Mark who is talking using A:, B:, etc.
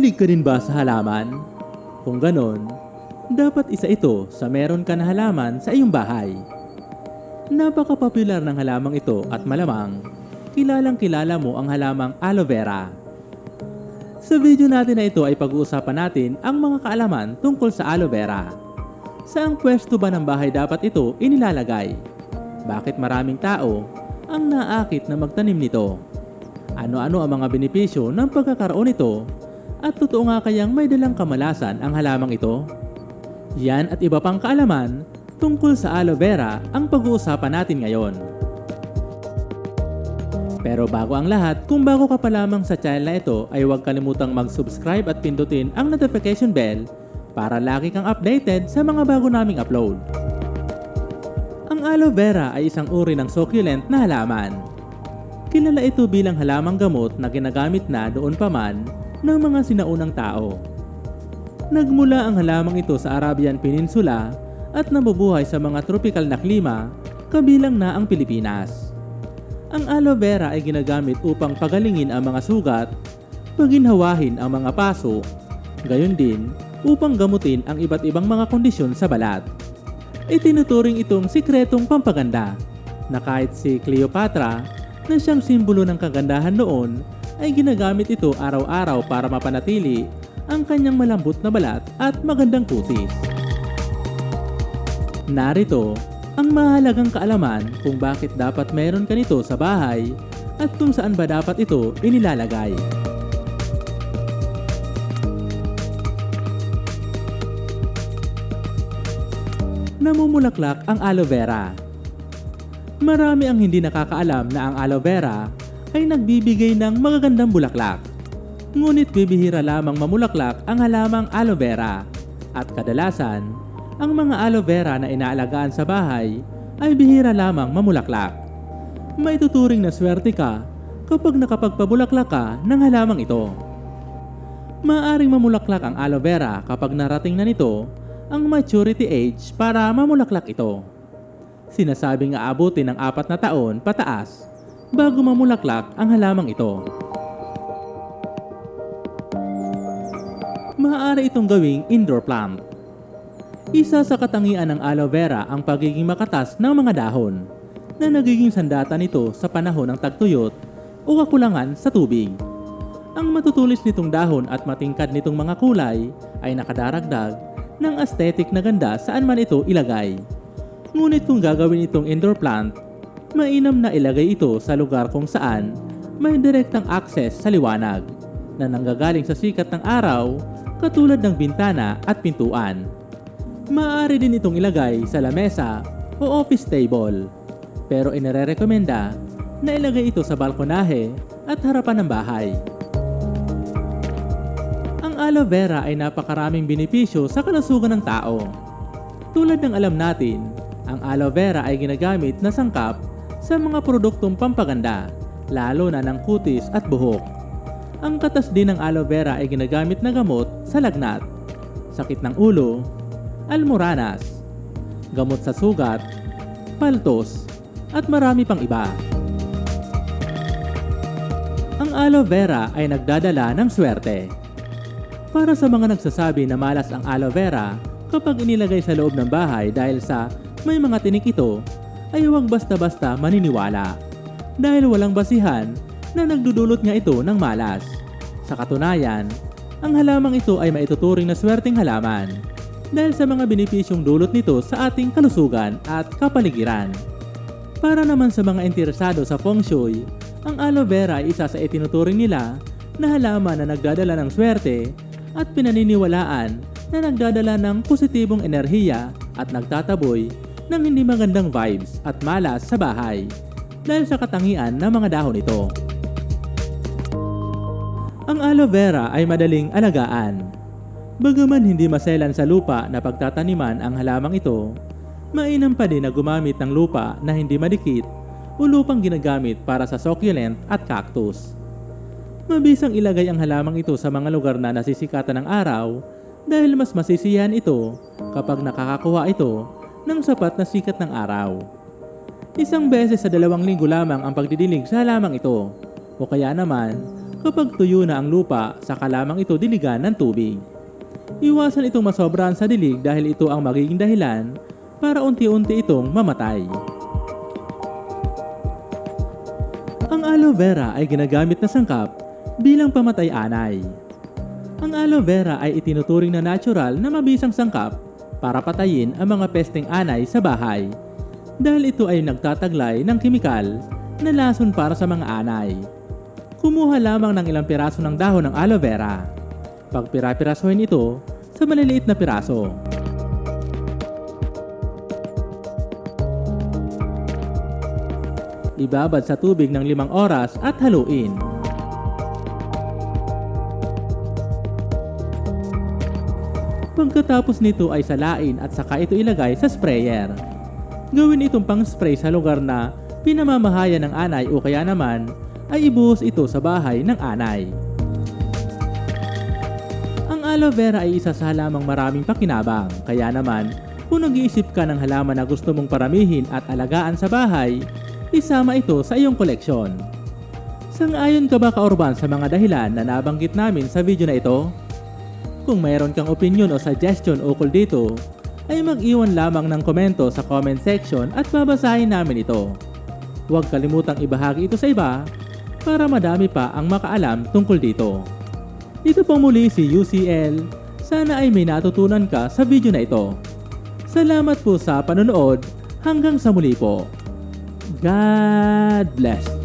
A: Mahilig ka din ba sa halaman? Kung ganon, dapat isa ito sa meron ka na halaman sa iyong bahay. Napaka-popular ng halamang ito at malamang kilalang kilala mo ang halamang aloe vera. Sa video natin na ito ay pag-uusapan natin ang mga kaalaman tungkol sa aloe vera. Saang pwesto ba ng bahay dapat ito inilalagay? Bakit maraming tao ang naakit na magtanim nito? Ano-ano ang mga benepisyo ng pagkakaroon nito? At totoo nga kayang may dalang kamalasan ang halamang ito? Yan at iba pang kaalaman tungkol sa aloe vera ang pag-uusapan natin ngayon. Pero bago ang lahat, kung bago ka pa lamang sa channel na ito ay huwag kalimutang mag-subscribe at pindutin ang notification bell para lagi kang updated sa mga bago naming upload. Ang aloe vera ay isang uri ng succulent na halaman. Kilala ito bilang halamang gamot na ginagamit na doon pa man ng mga sinaunang tao. Nagmula ang halamang ito sa Arabian Peninsula at nabubuhay sa mga tropical na klima kabilang na ang Pilipinas. Ang aloe vera ay ginagamit upang pagalingin ang mga sugat, paginhawahin ang mga paso, gayon din upang gamutin ang iba't ibang mga kondisyon sa balat. Itinuturing itong sikretong pampaganda na kahit si Cleopatra na siyang simbolo ng kagandahan noon ay ginagamit ito araw-araw para mapanatili ang kanyang malambot na balat at magandang kutis. Narito ang mahalagang kaalaman kung bakit dapat meron ka nito sa bahay at kung saan ba dapat ito inilalagay. Namumulaklak ang aloe vera. Marami ang hindi nakakaalam na ang aloe vera ay nagbibigay ng magagandang bulaklak. Ngunit bibihira lamang mamulaklak ang halamang aloe vera at kadalasan, ang mga aloe vera na inaalagaan sa bahay ay bihira lamang mamulaklak. May tuturing na swerte ka kapag nakapagpabulaklak ka ng halamang ito. Maaring mamulaklak ang aloe vera kapag narating na nito ang maturity age para mamulaklak ito. Sinasabing aabutin ng apat na taon pataas bago mamulaklak ang halamang ito. Maaari itong gawing indoor plant. Isa sa katangian ng aloe vera ang pagiging makatas ng mga dahon na nagiging sandata nito sa panahon ng tagtuyot o kakulangan sa tubig. Ang matutulis nitong dahon at matingkad nitong mga kulay ay nakadaragdag ng aesthetic na ganda saan man ito ilagay. Ngunit kung gagawin itong indoor plant, mainam na ilagay ito sa lugar kung saan may direktang access sa liwanag na nanggagaling sa sikat ng araw katulad ng bintana at pintuan. Maaari din itong ilagay sa lamesa o office table pero inirerekomenda na ilagay ito sa balkonahe at harapan ng bahay. Ang aloe vera ay napakaraming benepisyo sa kalusugan ng tao. Tulad ng alam natin, ang aloe vera ay ginagamit na sangkap sa mga produktong pampaganda, lalo na ng kutis at buhok. Ang katas din ng aloe vera ay ginagamit na gamot sa lagnat, sakit ng ulo, almoranas, gamot sa sugat, paltos, at marami pang iba. Ang aloe vera ay nagdadala ng swerte. Para sa mga nagsasabi na malas ang aloe vera kapag inilagay sa loob ng bahay dahil sa may mga tinik ito, ay huwag basta-basta maniniwala. Dahil walang basihan na nagdudulot nga ito ng malas. Sa katunayan, ang halamang ito ay maituturing na swerteng halaman dahil sa mga benepisyong dulot nito sa ating kalusugan at kapaligiran. Para naman sa mga interesado sa feng shui, ang aloe vera ay isa sa itinuturing nila na halaman na nagdadala ng swerte at pinaniniwalaan na nagdadala ng positibong enerhiya at nagtataboy ng hindi magandang vibes at malas sa bahay dahil sa katangian ng mga dahon nito. Ang aloe vera ay madaling alagaan. Bagaman hindi maselan sa lupa na pagtataniman ang halamang ito, mainam pa din na gumamit ng lupa na hindi madikit o lupang ginagamit para sa succulent at cactus. Mabisang ilagay ang halamang ito sa mga lugar na nasisikatan ng araw dahil mas masisiyahan ito kapag nakakakuha ito ng sapat na sikat ng araw. Isang beses sa dalawang linggo lamang ang pagdidilig sa halamang ito o kaya naman Kapag tuyo na ang lupa, saka lamang ito diligan ng tubig. Iwasan itong masobran sa dilig dahil ito ang magiging dahilan para unti-unti itong mamatay. Ang aloe vera ay ginagamit na sangkap bilang pamatay-anay. Ang aloe vera ay itinuturing na natural na mabisang sangkap para patayin ang mga pesteng anay sa bahay dahil ito ay nagtataglay ng kimikal na lason para sa mga anay. Kumuha lamang ng ilang piraso ng dahon ng aloe vera. Pagpira-pirasohin ito sa maliliit na piraso. Ibabad sa tubig ng limang oras at haluin. Pagkatapos nito ay salain at saka ito ilagay sa sprayer. Gawin itong pang spray sa lugar na pinamamahayan ng anay o kaya naman ay ibuhos ito sa bahay ng anay. Ang aloe vera ay isa sa halamang maraming pakinabang, kaya naman kung nag-iisip ka ng halaman na gusto mong paramihin at alagaan sa bahay, isama ito sa iyong koleksyon. Sang-ayon ka ba kaurban sa mga dahilan na nabanggit namin sa video na ito? Kung mayroon kang opinion o suggestion ukol dito, ay mag-iwan lamang ng komento sa comment section at babasahin namin ito. Huwag kalimutang ibahagi ito sa iba para madami pa ang makaalam tungkol dito. Ito po muli si UCL. Sana ay may natutunan ka sa video na ito. Salamat po sa panonood. Hanggang sa muli po. God bless.